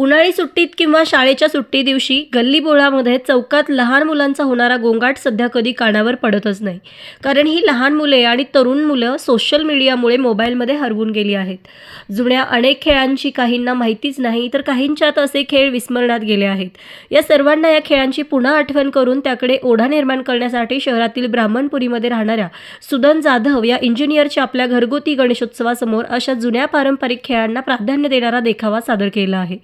उन्हाळी सुट्टीत किंवा शाळेच्या सुट्टी दिवशी गल्लीबोळामध्ये चौकात लहान मुलांचा होणारा गोंगाट सध्या कधी कानावर पडतच नाही. कारण ही लहान मुले आणि तरुण मुलं सोशल मीडियामुळे मोबाईलमध्ये हरवून गेली आहेत. जुन्या अनेक खेळांची काहींना माहितीच नाही तर काहींच्यात असे खेळ विस्मरणात गेले आहेत. या सर्वांना या खेळांची पुन्हा आठवण करून त्याकडे ओढा निर्माण करण्यासाठी शहरातील ब्राह्मणपुरीमध्ये राहणाऱ्या सुदन जाधव या इंजिनियरच्या आपल्या घरगुती गणेशोत्सवासमोर अशा जुन्या पारंपरिक खेळांना प्राधान्य देणारा देखावा सादर केला आहे.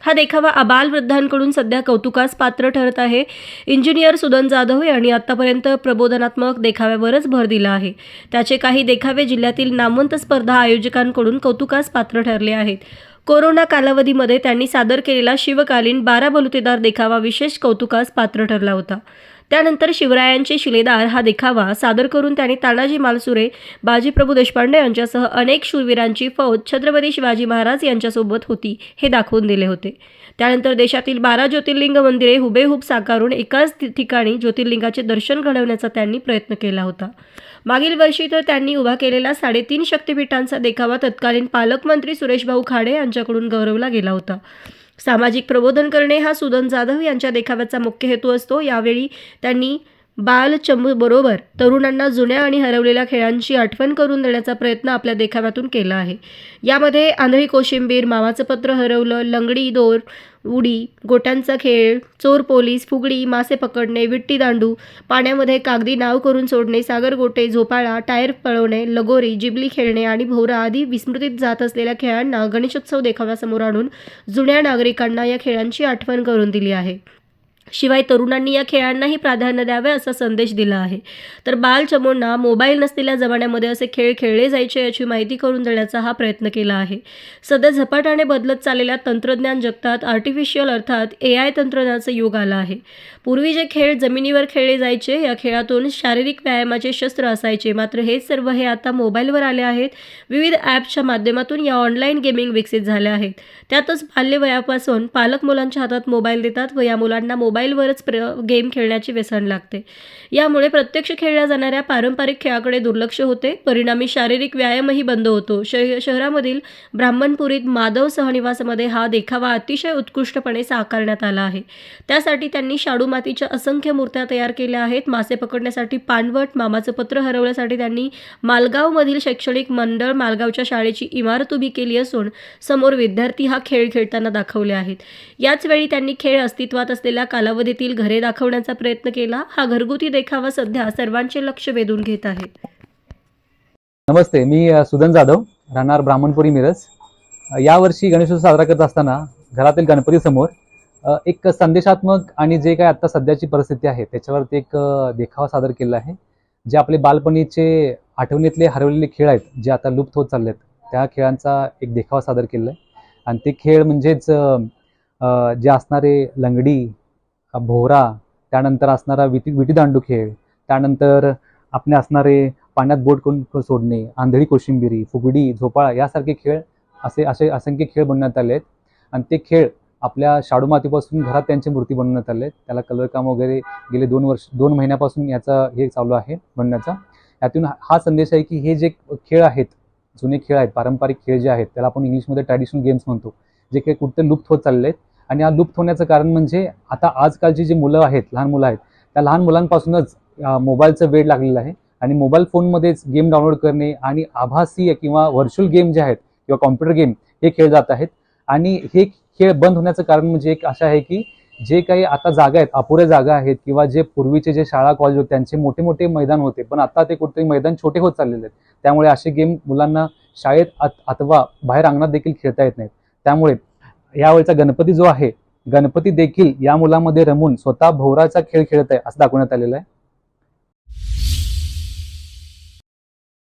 हा देखावा आबालवृद्धांकडून सध्या कौतुकास पात्र ठरत आहे. इंजिनियर सुदन जाधव यांनी आतापर्यंत प्रबोधनात्मक देखाव्यावरच भर दिला आहे. त्याचे काही देखावे जिल्ह्यातील नामवंत स्पर्धा आयोजकांकडून कौतुकास पात्र ठरले आहेत. कोरोना कालावधीमध्ये त्यांनी सादर केलेला शिवकालीन बारा बलुतेदार देखावा विशेष कौतुकास पात्र ठरला होता. त्यानंतर शिवरायांचे शिलेदार हा देखावा सादर करून त्यांनी तानाजी मालसुरे बाजीप्रभू देशपांडे यांच्यासह अनेक शूरवीरांची फौज छत्रपती शिवाजी महाराज यांच्यासोबत होती हे दाखवून दिले होते. त्यानंतर देशातील बारा ज्योतिर्लिंग मंदिरे हुबेहूब साकारून एकाच ठिकाणी ज्योतिर्लिंगाचे दर्शन घडवण्याचा त्यांनी प्रयत्न केला होता. मागील वर्षी तर त्यांनी उभा केलेला साडेतीन शक्तिपीठांचा देखावा तत्कालीन पालकमंत्री सुरेशभाऊ खाडे यांच्याकडून गौरवला गेला होता. सामाजिक प्रबोधन करणे हा सुदन जाधव यांच्या देखाव्याचा मुख्य हेतू असतो. यावेळी त्यांनी बाल चमू बरोबर तरुणांना जुन्या आणि हरवलेल्या खेळांची आठवण करून देण्याचा प्रयत्न आपल्या देखाव्यातून केला आहे. यामध्ये आंधळी कोशिंबीर मावाचं पत्र हरवलं लंगडी दोर उडी गोट्यांचा खेळ चोर पोलीस फुगडी मासे पकडणे विट्टी दांडू पाण्यामध्ये कागदी नाव करून सोडणे सागरगोटे झोपाळा टायर पळवणे लगोरी जिबली खेळणे आणि भोवरा आदी विस्मृतीत जात असलेल्या खेळांना गणेशोत्सव देखाव्यासमोर आणून जुन्या नागरिकांना या खेळांची आठवण करून दिली आहे. शिवाय तरुणांनी या खेळांनाही प्राधान्य द्यावे असा संदेश दिला आहे. तर बालचमोंना मोबाईल नसलेल्या जमान्यामध्ये असे खेळ खेळले जायचे याची माहिती करून देण्याचा हा प्रयत्न केला आहे. सध्या झपाट्याने बदलत चाललेल्या तंत्रज्ञान जगतात आर्टिफिशियल अर्थात ए आय तंत्रज्ञानाचा युग आला आहे. पूर्वी जे खेळ जमिनीवर खेळले जायचे या खेळातून शारीरिक व्यायामाचे शस्त्र असायचे. मात्र हे सर्व हे आता मोबाईलवर आले आहेत. विविध ॲप्सच्या माध्यमातून या ऑनलाईन गेमिंग विकसित झाल्या आहेत. त्यातच बाल्यवयापासून पालक मुलांच्या हातात मोबाईल देतात व या मुलांना मोबाईल मोबाईलवरच प्र गेम खेळण्याची व्यसन लागते. यामुळे प्रत्यक्ष खेळल्या जाणाऱ्या पारंपरिक खेळाकडे दुर्लक्ष होते. परिणामी शारीरिक व्यायामही बंद होतो. श शहरामधील ब्राह्मणपुरीत माधव सहनिवासामध्ये हा देखावा अतिशय उत्कृष्टपणे साकारण्यात आला आहे. त्यासाठी त्यांनी शाडू मातीच्या असंख्य मूर्त्या तयार केल्या आहेत. मासे पकडण्यासाठी पाणवट मामाचं पत्र हरवण्यासाठी त्यांनी मालगावमधील शैक्षणिक मंडळ मालगावच्या शाळेची इमारत उभी केली असून समोर विद्यार्थी हा खेळ खेळताना दाखवले आहेत. याच वेळी त्यांनी खेळ अस्तित्वात असलेल्या कालावधीतील घरे दाखवण्याचा प्रयत्न केला हा घरगुती देखावा सध्या सर्वांचे लक्ष वेधून घेत आहे. नमस्ते मी सुदन जाधव राहणार ब्राह्मणपुरी मिरज. यावर्षी गणेशोत्सव साजरा करत असताना घरातील गणपतीसमोर एक संदेशात्मक आणि जे काय आता सध्याची परिस्थिती आहे त्याच्यावरती एक देखावा सादर केला आहे. जे आपले बालपणीचे आठवणीतले हरवलेले खेळ आहेत जे आता लुप्त होत चालले आहेत त्या खेळांचा एक देखावा सादर केला आहे. आणि ते खेळ म्हणजेच जे असणारे लंगडी भोवरा त्यानंतर असणारा विटी विटीदांडू खेळ त्यानंतर आपले असणारे पाण्यात बोट करून सोडणे आंधळी कोशिंबिरी फुगडी झोपाळा यासारखे खेळ असे असे असंख्य खेळ बनवण्यात आले आहेत. आणि ते खेळ आपल्या शाडू मातीपासून घरात त्यांची मूर्ती बनवण्यात आले आहेत. त्याला कलर काम वगैरे गेले दोन वर्ष दोन महिन्यापासून याचा हे चालू आहे बनण्याचा. यातून हा संदेश आहे की हे जे खेळ आहेत जुने खेळ आहेत पारंपरिक खेळ जे आहेत त्याला आपण इंग्लिशमध्ये ट्रॅडिशनल गेम्स म्हणतो जे काही कुठे लुप्त होत चालले आहेत. आणि या लुप्त होण्याचं कारण म्हणजे आता आजकालची जी मुलं आहेत लहान मुलं आहेत त्या लहान मुलांपासूनच मोबाईलचं वेळ लागलेलं आहे. आणि मोबाईल फोनमध्येच गेम डाउनलोड करणे आणि आभासीय किंवा व्हर्च्युअल गेम जे आहेत किंवा कॉम्प्युटर गेम हे खेळ जात आहेत. आणि हे खेळ बंद होण्याचं कारण म्हणजे एक असं आहे की जे काही आता जागा आहेत अपुऱ्या जागा आहेत किंवा जे पूर्वीचे जे शाळा कॉलेज होते त्यांचे मोठे मोठे मैदान होते. पण आता ते कुठेतरी मैदान छोटे होत चाललेले आहेत. त्यामुळे असे गेम मुलांना शाळेत अथवा बाहेर अंगणात देखील खेळता येत नाहीत. त्यामुळे यावेळचा गणपती जो आहे गणपती देखील या मुलामध्ये रमून स्वतः भोवराचा खेळ खेळत आहे असं दाखवण्यात आलेलं आहे.